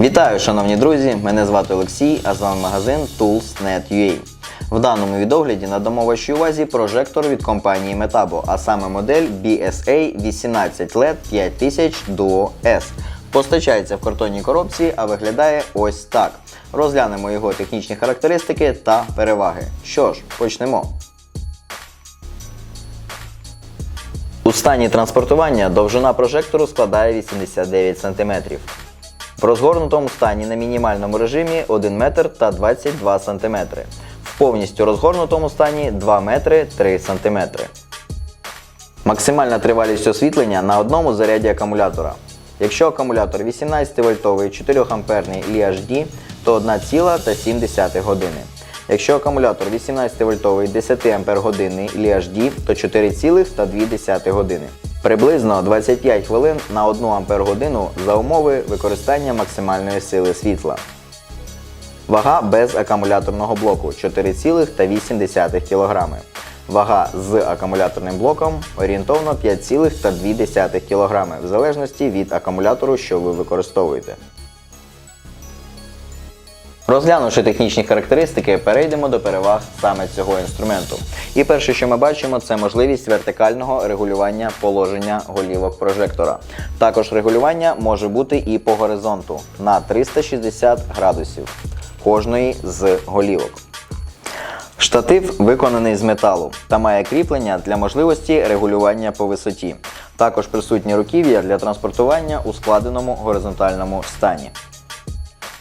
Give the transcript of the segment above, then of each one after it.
Вітаю, шановні друзі! Мене звати Олексій, а з вами магазин Tools.net.ua. В даному відогляді надамо вашій увазі прожектор від компанії Metabo, а саме модель BSA 18 LED 5000 Duo S. Постачається в картонній коробці, а виглядає ось так. Розглянемо його технічні характеристики та переваги. Що ж, почнемо. У стані транспортування довжина прожектору складає 89 см. В розгорнутому стані на мінімальному режимі 1 метр та 22 см. В повністю розгорнутому стані 2 метри 3 см. Максимальна тривалість освітлення на одному заряді акумулятора. Якщо акумулятор 18 вольтовий 4 амперний LHD, то 1,7 години. Якщо акумулятор 18 вольтовий 10 ампер годинний LHD, то 4,2 години. Приблизно 25 хвилин на 1 ампер годину за умови використання максимальної сили світла. Вага без акумуляторного блоку 4,8 кг. Вага з акумуляторним блоком орієнтовно 5,2 кг в залежності від акумулятору, що ви використовуєте. Розглянувши технічні характеристики, перейдемо до переваг саме цього інструменту. І перше, що ми бачимо, це можливість вертикального регулювання положення голівок прожектора. Також регулювання може бути і по горизонту на 360 градусів кожної з голівок. Штатив виконаний з металу та має кріплення для можливості регулювання по висоті. Також присутні руків'я для транспортування у складеному горизонтальному стані.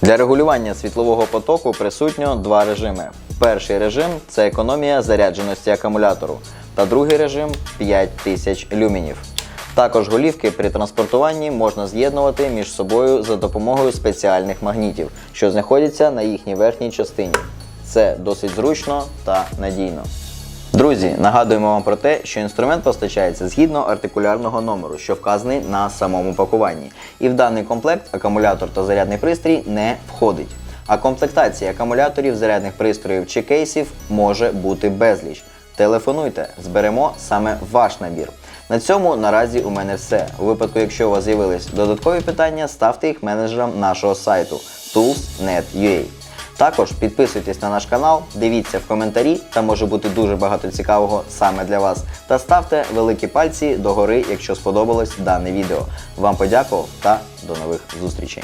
Для регулювання світлового потоку присутньо два режими. Перший режим це економія зарядженості акумулятору, та другий режим 5000 люмінів. Також голівки при транспортуванні можна з'єднувати між собою за допомогою спеціальних магнітів, що знаходяться на їхній верхній частині. Це досить зручно та надійно. Друзі, нагадуємо вам про те, що інструмент постачається згідно артикулярного номеру, що вказаний на самому пакуванні. І в даний комплект акумулятор та зарядний пристрій не входить. А комплектація акумуляторів, зарядних пристроїв чи кейсів може бути безліч. Телефонуйте, зберемо саме ваш набір. На цьому наразі у мене все. У випадку, якщо у вас з'явились додаткові питання, ставте їх менеджерам нашого сайту tools.net.ua. Також підписуйтесь на наш канал, дивіться в коментарі, там може бути дуже багато цікавого саме для вас. Та ставте великі пальці догори, якщо сподобалось дане відео. Вам подякував та до нових зустрічей.